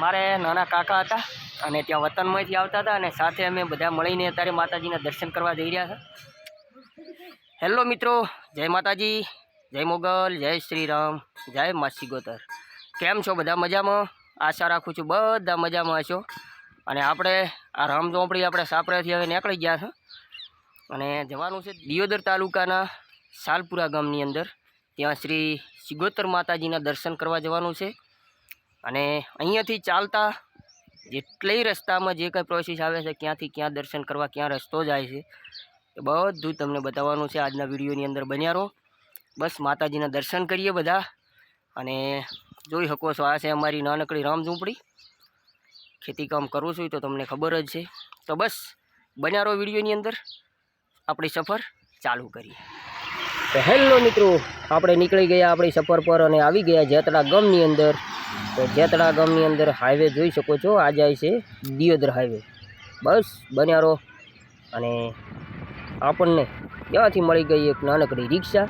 નાના કાકા હતા અને ત્યાં વતનમાંથી આવતા હતા અને સાથે અમે બધા મળીને અત્યારે માતાજીના દર્શન કરવા જઈ રહ્યા છે. હેલો મિત્રો, જય માતાજી, જય મોગલ, જય શ્રી રામ જય માસી ગોતર કેમ છો? બધા મજામાં? આશા રાખું છું બધા મજામાં હશો. અને આપણે આ રામ ઝોંપડી આપણે સાપરેથી હવે નીકળી ગયા છે. અને જવાનું છે દિયોદર તાલુકાના સાલપુરા ગામની અંદર. ત્યાં શ્રી સિગોતર માતાજીના દર્શન કરવા જવાનું છે. અને અહીંયાથી ચાલતા જેટલાય રસ્તામાં જે કંઈ પ્રોસેસ આવે છે, ક્યાંથી ક્યાં દર્શન કરવા, ક્યાં રસ્તો જાય છે, એ બધું તમને બતાવવાનું છે આજના વિડીયોની અંદર બન્યા રહો. બસ માતાજીના દર્શન કરીએ બધા અને જોઈ શકો છો, આ છે અમારી નાનકડી રામ ઝૂંપડી. ખેતીકામ કરું છું તો તમને ખબર જ છે. તો બસ બન્યા રહો વિડીયોની અંદર. આપણી સફર ચાલુ કરીએ. તો હેલો મિત્રો, આપણે નીકળી ગયા આપણી સફર પર અને આવી ગયા જેતડા ગામની અંદર. તો જેતડા ગામની અંદર હાઈવે જોઈ શકો છો, આ જાય છે દિયોદર હાઈવે બસ બન્યા રહો અને આપણને ત્યાંથી મળી ગઈ એક નાનકડી રિક્ષા.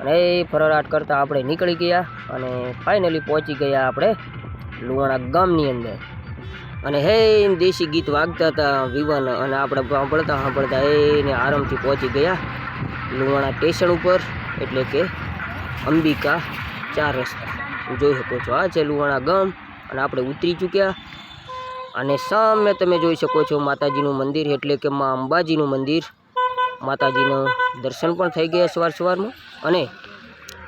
અને એ ફરરાટ કરતાં આપણે નીકળી ગયા અને ફાઇનલી પહોંચી ગયા આપણે લુવાણા ગામની અંદર. અને હે દેશી ગીત વાગતા હતા, વિવાન અને આપણે સાંભળતા સાંભળતા એને આરામથી પહોંચી ગયા. લુવાણા સ્ટેશન ઉપર, એટલે કે અંબિકા ચાર રસ્તા. જોઈ શકો છો આ છે લુવાણા ગામ, અને આપણે ઉતરી ચૂક્યા. અને સામે તમે જોઈ શકો છો માતાજીનું મંદિર, એટલે કે મા અંબાજીનું મંદિર. માતાજીનું દર્શન પણ થઈ ગયા સવાર સવારમાં. અને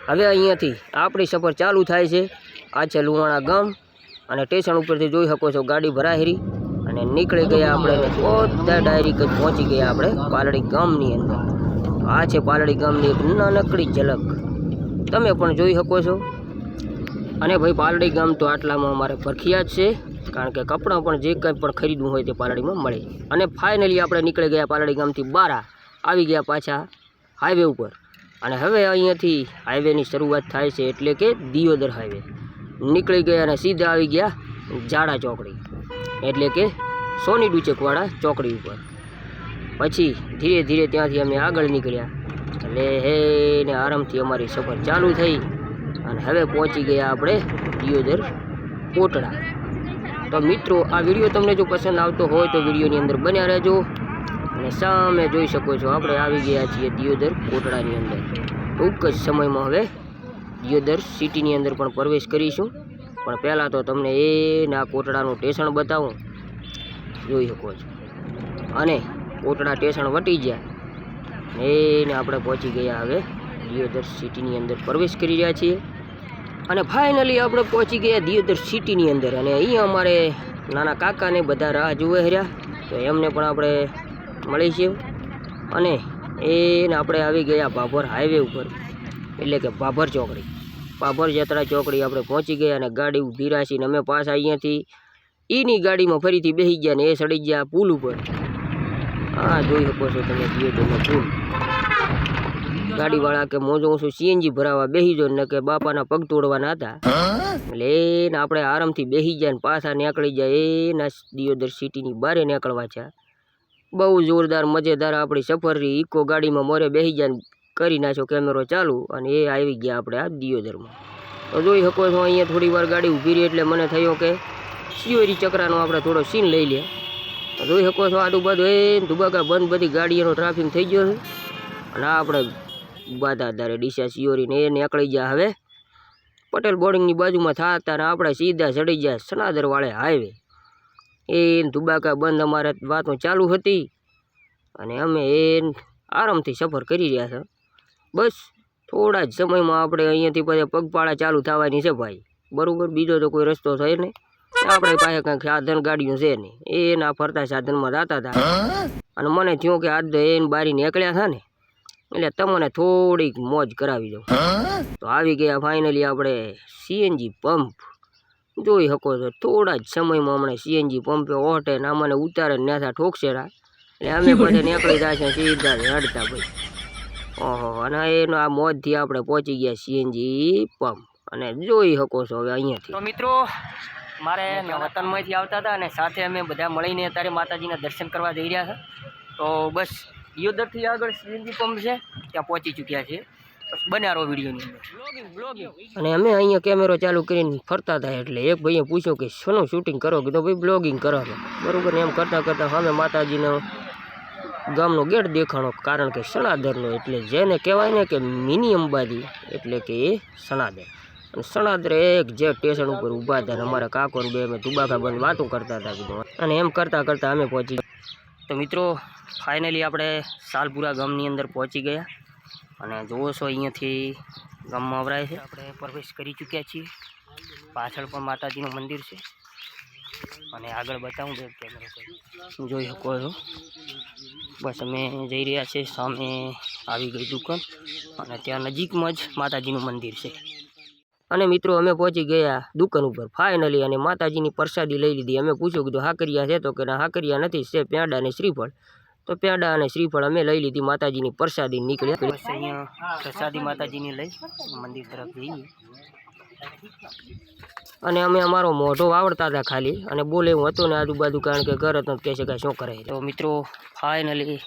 હવે અહીંયાથી આપણી સફર ચાલુ થાય છે. આ છે લુવાણા ગામ, અને સ્ટેશન ઉપરથી જોઈ શકો છો ગાડી ભરાહેરી. અને નીકળી ગયા આપણે બધા ડાયરી પહોંચી ગયા આપણે પાલડી ગામની અંદર. આ છે પાલડી ગામની એક નાનકડી ઝલક. તમે પણ જોઈ શકો છો. અને ભાઈ પાલડી ગામ તો આટલામાં અમારે પ્રખ્યાત છે, કારણ કે કપડાં પણ જે કંઈ પણ ખરીદવું હોય તે પાલડીમાં મળે. અને ફાઇનલી આપણે નીકળી ગયા પાલડી ગામથી બારા, આવી ગયા પાછા હાઈવે ઉપર. અને હવે અહીંયાથી હાઈવેની શરૂઆત થાય છે એટલે કે દિયોદર હાઈવે નીકળી ગયા અને સીધા આવી ગયા જાડા ચોકડી. એટલે કે સોની ડુચેકવાળા ચોકડી ઉપર. પછી ધીરે ધીરે ત્યાંથી અમે આગળ નીકળ્યા. એટલે હે ને આરામથી અમારી સફર ચાલુ થઈ. અને હવે પહોંચી ગયા આપણે દિયોદર કોટડા. તો મિત્રો, આ વીડિયો તમને જો પસંદ આવતો હોય તો વિડીયોની અંદર બન્યા રહેજો. અને સામે જોઈ શકો છો, આપણે આવી ગયા છીએ દિયોદર કોટડાની અંદર. ટૂંક જ સમયમાં હવે દિયોદર સિટીની અંદર પણ પ્રવેશ કરીશું. પણ પહેલાં તો તમને એના કોટડાનું સ્ટેશન બતાવું. જોઈ શકો છો. અને કોટડા સ્ટેશન વટી ગયા. એને આપણે પહોંચી ગયા હવે દિયોદર સિટીની અંદર પ્રવેશ કરી રહ્યા છીએ. અને ફાઇનલી આપણે પહોંચી ગયા દિયોદર સિટીની અંદર. અને અહીંયા અમારે નાના કાકાને બધા રાહ જુએ રહ્યા તો એમને પણ આપણે મળી છે. અને એને આપણે આવી ગયા ભાભર હાઈવે ઉપર. એટલે કે ભાભર ચોકડી. ભાભર જત્રા ચોકડી આપણે પહોંચી ગયા અને ગાડી ઊભી રાખીને અમે પાછા અહીંયાથી એની ગાડીમાં ફરીથી બેસી ગયા ને એ સડી ગયા પુલ ઉપર. હા, જોઈ શકો છો તમે દિયોદરનો ફૂલ ગાડીવાળા કે મોજો, હું સીએનજી ભરાવા બેસી જો ને કે બાપાના પગ તોડવાના હતા. એટલે એને આપણે આરામથી બેસી જાય ને પાછા નીકળી જાય એના દિયોદર સિટીની બારે નીકળવા છે. બહુ જોરદાર, મજેદાર આપણી સફર. રહી ઇકો ગાડીમાં મોરે બેસી જાય કરી નાખ્યો કેમેરો ચાલુ અને એ આવી ગયા આપણે આ દિયોદરમાં. તો જોઈ શકો છો, અહીંયા થોડી વાર ગાડી ઊભી રહી એટલે મને થયો કે સિયોરી ચક્રાનો આપણે થોડો સીન લઈ લે. જોઈ શકો છો આજુબાજુ એ ધુબાકા બંધ બધી ગાડીઓનો ટ્રાફિક થઈ ગયો છે. અને આ આપણે બાધા ધારે ડીસા સિયોરીને એ નીકળી ગયા હવે. પટેલ બોર્ડિંગની બાજુમાં થતા ને આપણે સીધા ચડી ગયા સનાદર વાળે હાઈવે એ ધુબાકા બંધ અમારે વાતો ચાલુ હતી. અને અમે એ આરામથી સફર કરી રહ્યા છે બસ થોડા જ સમયમાં આપણે અહીંયાથી પછી પગપાળા ચાલુ થવાની છે ભાઈ. બરાબર, બીજો તો કોઈ રસ્તો થાય નહીં. આપણે પાસે કંઈક સાધન ગાડીઓ છે નહીં. એના ફરતા સાધનમાં જતા હતા. અને મને થયું કે આજ એને બારી નીકળ્યા હતા ને એટલે તમને થોડીક મોજ કરાવી દઉં. તો આવી ગયા ફાઇનલી આપણે સીએનજી પંપ જોઈ શકો છો થોડા જ સમયમાં હમણાં સીએનજી પંપે ઓટે ને અમને ઉતારે ને ત્યાં ઠોકશેરા એટલે અમે પછી નીકળી જાય છે સીધા હડતા ભાઈ. ઓહો અને એનો આ મોજથી આપણે પહોંચી ગયા સીએનજી પંપ અને જોઈ શકો છો હવે અહીંયાથી. તો મિત્રો મારે વતનમાંથી આવતા હતા અને સાથે અમે બધા મળીને અત્યારે માતાજીના દર્શન કરવા જઈ રહ્યા છે. તો બસ દિયોદરથી આગળ સીએનજી પંપ છે ત્યાં પહોંચી ચૂક્યા છે બનારો વિડીયોની અંદર. અને અમે અહીંયા કેમેરો ચાલુ કરીને ફરતા હતા એટલે એક ભાઈએ પૂછ્યું કે શોનું શૂટિંગ કરો? કીધું ભાઈ બ્લોગિંગ કરો. બરાબર એમ કરતાં કરતાં સામે માતાજીનો ગામનો ગેટ દેખાણો કારણ કે સણાદરનો એટલે જેને કહેવાય ને કે મિની અંબાજી એટલે કે એ સણાદર અને એક જે સ્ટેશન ઉપર ઊભા હતા અમારા કાકોર બે અમે તુબાકા બંધ વાતો કરતા હતા કીધું. અને એમ કરતાં કરતાં અમે પહોંચી તો મિત્રો ફાઇનલી આપણે સાલપુરા ગામની અંદર પહોંચી ગયા. અને જુઓ છો અહીંયાથી ગામમાં અવરાય છે. આપણે પ્રવેશ કરી ચૂક્યા છીએ. પાછળ પણ માતાજીનું મંદિર છે. અને આગળ બતાવું બે કેમેરો કરી જોઈ શકો છો. બસ અમે જઈ રહ્યા છીએ. સામે આવી ગઈ દુકાન. અને ત્યાં નજીકમાં જ માતાજીનું મંદિર છે. અને મિત્રો અમે પહોંચી ગયા દુકાન ઉપર. ફાઇનલી અને માતાજીની પ્રસાદી લઈ લીધી. અમે પૂછ્યું કીધું હાકરિયા છે તો કે ના હાકરિયા નથી છે પેંડા અને શ્રીફળ. તો પેંડા અને શ્રીફળ અમે લઈ લીધી માતાજીની પ્રસાદી નીકળ્યા. અહીંયા પ્રસાદી માતાજીની લઈ મંદિર તરફ જઈએ. અને અમે અમારો મોઢો વાવડતા હતા ખાલી. અને બોલે એવું હતું ને આજુબાજુ કારણ કે ઘર હતું કહે છે કે શું કરે તો મિત્રો ફાઇનલી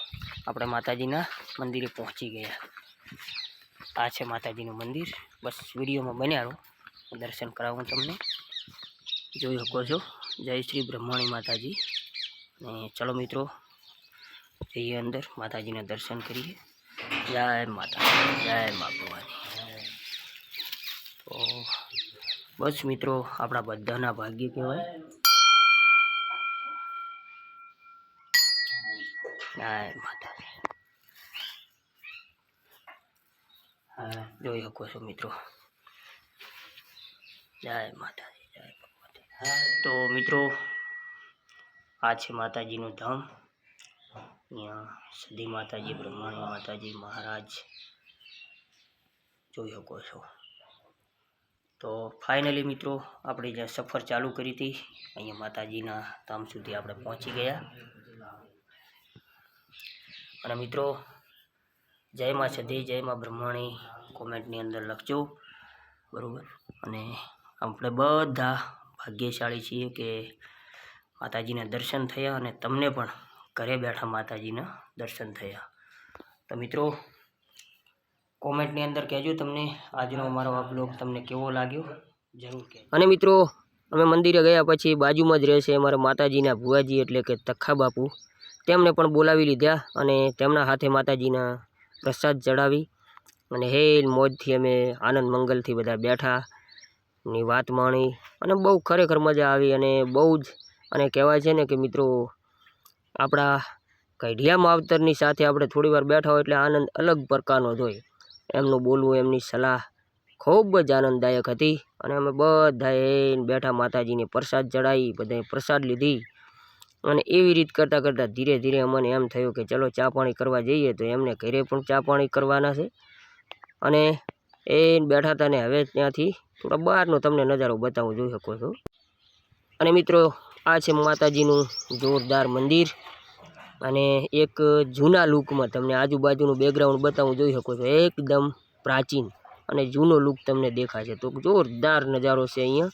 આપણે માતાજીના મંદિરે પહોંચી ગયા. આ છે માતાજીનું મંદિર. બસ વિડીયોમાં બન્યા રહો. દર્શન કરાવું તમને. જોઈ શકો છો. જય શ્રી બ્રહ્માણી માતાજી. અને ચલો મિત્રો, જઈએ અંદર. માતાજીના દર્શન કરીએ. જય માતા, જય મા ભગવાની તો બસ મિત્રો, આપણા બધાના ભાગ્ય કહેવાય. જય માતા હા જોઈ શકો છો મિત્રો. જય માતાજી, જય ભગવતી તો મિત્રો, આ છે માતાજીનું ધામ. અહીંયા સદી માતાજી, બ્રહ્માણી માતાજી મહારાજ જોઈ શકો છો. તો ફાઇનલી મિત્રો, આપણે જે સફર ચાલુ કરી હતી, અહીંયા માતાજીના ધામ સુધી આપણે પહોંચી ગયા. અને મિત્રો જય માં સધી જય માં બ્રહ્માણી કોમેન્ટની અંદર લખજો. બરાબર? અને આપણે બધા ભાગ્યશાળી છીએ કે માતાજીના દર્શન થયા અને તમને પણ ઘરે બેઠા માતાજીના દર્શન થયા. તો મિત્રો, કોમેન્ટની અંદર કહેજો તમને. આજનો અમારો આ બ્લોગ તમને કેવો લાગ્યો? જરૂર કહેજો. અને મિત્રો, અમે મંદિરે ગયા પછી બાજુમાં જ રહેશે અમારા માતાજીના ભુવાજી એટલે કે તખા બાપુ. તેમને પણ બોલાવી લીધા અને તેમના હાથે માતાજીના પ્રસાદ ચડાવી અને હેલ મોજથી અમે આનંદ મંગલથી બધા બેઠા, ની વાત માણી અને બહુ ખરેખર મજા આવી અને બહુ જ અને કહેવાય છે ને કે મિત્રો, આપણા કઢિયા માવતરની સાથે આપણે થોડી વાર બેઠા હોય એટલે આનંદ અલગ પ્રકારનો જ હોય. એમનું બોલવું, એમની સલાહ ખૂબ જ આનંદદાયક હતી અને અમે બધાએ બેઠા માતાજીને પ્રસાદ ચડાવી બધાએ પ્રસાદ લીધી. અને એવી રીત કરતાં કરતાં ધીરે ધીરે અમને એમ થયું કે ચલો ચા પાણી કરવા જઈએ તો એમને ઘરે પણ ચા પાણી કરવાના છે. અને એ બેઠા હતા ને હવે ત્યાંથી થોડા બહારનો તમને નજારો બતાવું, જોઈ શકો છો. અને મિત્રો, આ છે માતાજીનું જોરદાર મંદિર અને એક જૂના લુકમાં તમને આજુબાજુનું બેકગ્રાઉન્ડ બતાવું, જોઈ શકો છો. એકદમ પ્રાચીન અને જૂનો લુક તમને દેખાશે તો જોરદાર નજારો છે અહીંયા.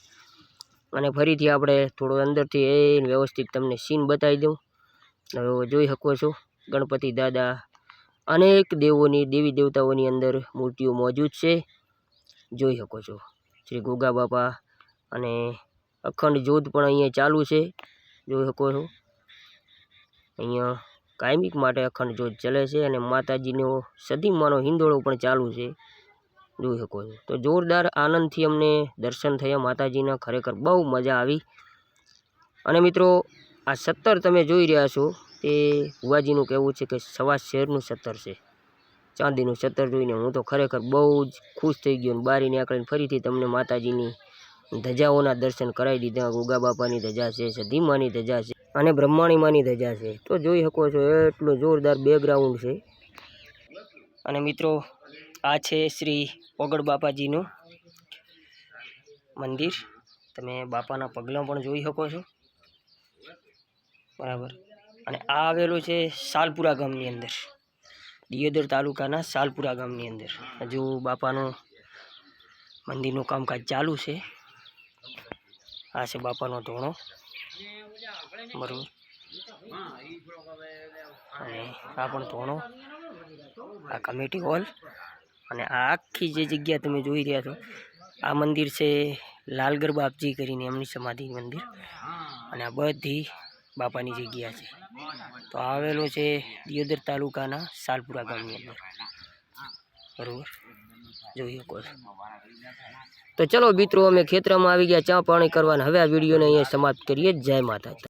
અને ફરીથી આપણે થોડો અંદરથી એ વ્યવસ્થિત તમને સીન બતાવી દઉં. હવે જોઈ શકો છો, ગણપતિ દાદા અનેક દેવોની, દેવી દેવતાઓની અંદર મૂર્તિઓ મોજૂદ છે. જોઈ શકો છો, શ્રી ગોગા બાપા અને અખંડ જોધ પણ અહીંયા ચાલુ છે. જોઈ શકો છો, અહીંયા કાયમિક માટે અખંડ જોધ ચલે છે અને માતાજીનો સદીમાનો હિંદોળો પણ ચાલુ છે. જોઈ શકો છો. તો જોરદાર આનંદથી અમને દર્શન થયા. માતાજીના ખરેખર બહુ મજા આવી. અને મિત્રો, આ સત્તર તમે જોઈ રહ્યા છો તે ભુવાજીનું કહેવું છે કે સવા શેરનું સત્તર છે. ચાંદીનું સત્તર જોઈને હું તો ખરેખર બહુ જ ખુશ થઈ ગયો બારી નીકળીને ફરીથી તમને માતાજીની ધજાઓના દર્શન કરાવી દીધા. ગોગા બાપાની ધજા છે, સધીમાની ધજા છે અને બ્રહ્માણીમાની ધજા છે. તો જોઈ શકો છો, એટલું જોરદાર બેકગ્રાઉન્ડ છે. અને મિત્રો આ છે શ્રી ઓગળ બાપાજીનું મંદિર. તમે બાપાના પગલાં પણ જોઈ શકો છો. બરાબર. અને આ આવેલું છે સાલપુરા ગામની અંદર. દિયોદર તાલુકાના સાલપુરા ગામની અંદર. હજુ બાપાનું મંદિરનું કામકાજ ચાલુ છે. આ છે બાપાનો ધોણો. બરાબર. અને આ પણ ધોણો. આ કમિટી હોલ. અને આખી જે જગ્યા તમે જોઈ રહ્યા છો, આ મંદિર છે લાલગર બાપજી કરીને એમની સમાધિ મંદિર. અને આ બધી બાપાની જગ્યા છે. તો આવેલો છે દિયોદર તાલુકાના સાલપુરા ગામની અંદર. બરાબર? જોઈ શકો છો. તો ચલો મિત્રો, અમે ખેતરમાં આવી ગયા, ચા પાણી કરવાના. હવે આ વિડીયોને અહીંયા સમાપ્ત કરીએ. જય માતાજી.